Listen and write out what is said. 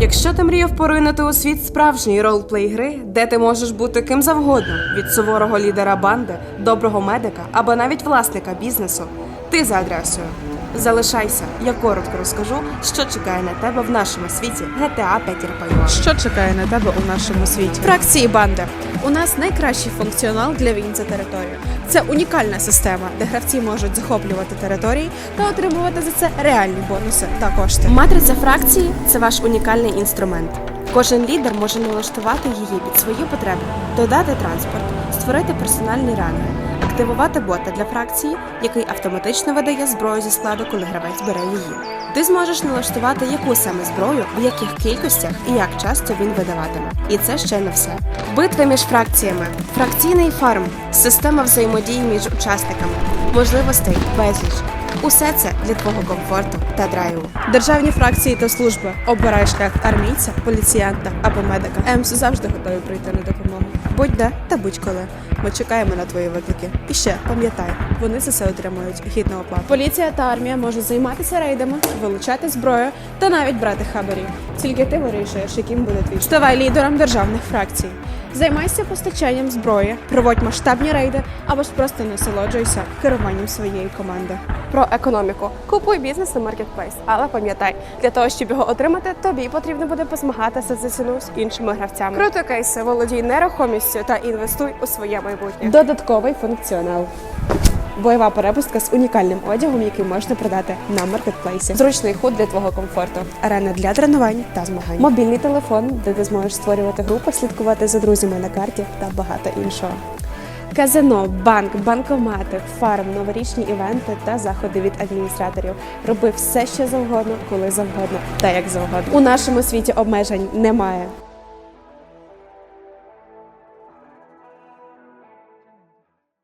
Якщо ти мріяв поринути у світ справжньої ролплей гри, де ти можеш бути ким завгодно від суворого лідера банди, доброго медика або навіть власника бізнесу, ти за адресою. Залишайся, я коротко розкажу, що чекає на тебе в нашому світі GTA 5 RPO. Що чекає на тебе у нашому світі? Фракції банди. У нас найкращий функціонал для війн за територію. Це унікальна система, де гравці можуть захоплювати території та отримувати за це реальні бонуси та кошти. Матриця фракції це ваш унікальний інструмент. Кожен лідер може налаштувати її під свої потреби, додати транспорт, створити персональні ранги, активувати бота для фракції, який автоматично видає зброю зі складу, коли гравець бере її. Ти зможеш налаштувати яку саме зброю, в яких кількостях і як часто він видаватиме. І це ще не все. Битви між фракціями, фракційний фарм, система взаємодії між учасниками, можливостей безліч. Усе це для твого комфорту та драйву. Державні фракції та служби. Обирай шлях армійця, поліціянта або медика. ЕМС завжди готові прийти на допомогу. Будь-де та будь-коли. Ми чекаємо на твої виклики. І ще пам'ятай, вони за це отримують гідну оплату. Поліція та армія можуть займатися рейдами, вилучати зброю та навіть брати хабарі. Тільки ти вирішуєш, яким буде твій. Ставай лідером державних фракцій. Займайся постачанням зброї, проводь масштабні рейди або ж просто насолоджуйся керуванням своєї команди. Про економіку. Купуй бізнес на маркетплейс. Але пам'ятай, для того, щоб його отримати, тобі потрібно буде позмагатися за ціну з іншими гравцями. Круто кейси, володій нерухомістю та інвестуй у своє майбутнє. Додатковий функціонал. Бойова перепустка з унікальним одягом, який можна продати на маркетплейсі. Зручний худ для твого комфорту. Арена для тренувань та змагань. Мобільний телефон, де ти зможеш створювати групи, слідкувати за друзями на карті та багато іншого. Казино, банк, банкомати, фарм, новорічні івенти та заходи від адміністраторів. Роби все, що завгодно, коли завгодно та як завгодно. У нашому світі обмежень немає.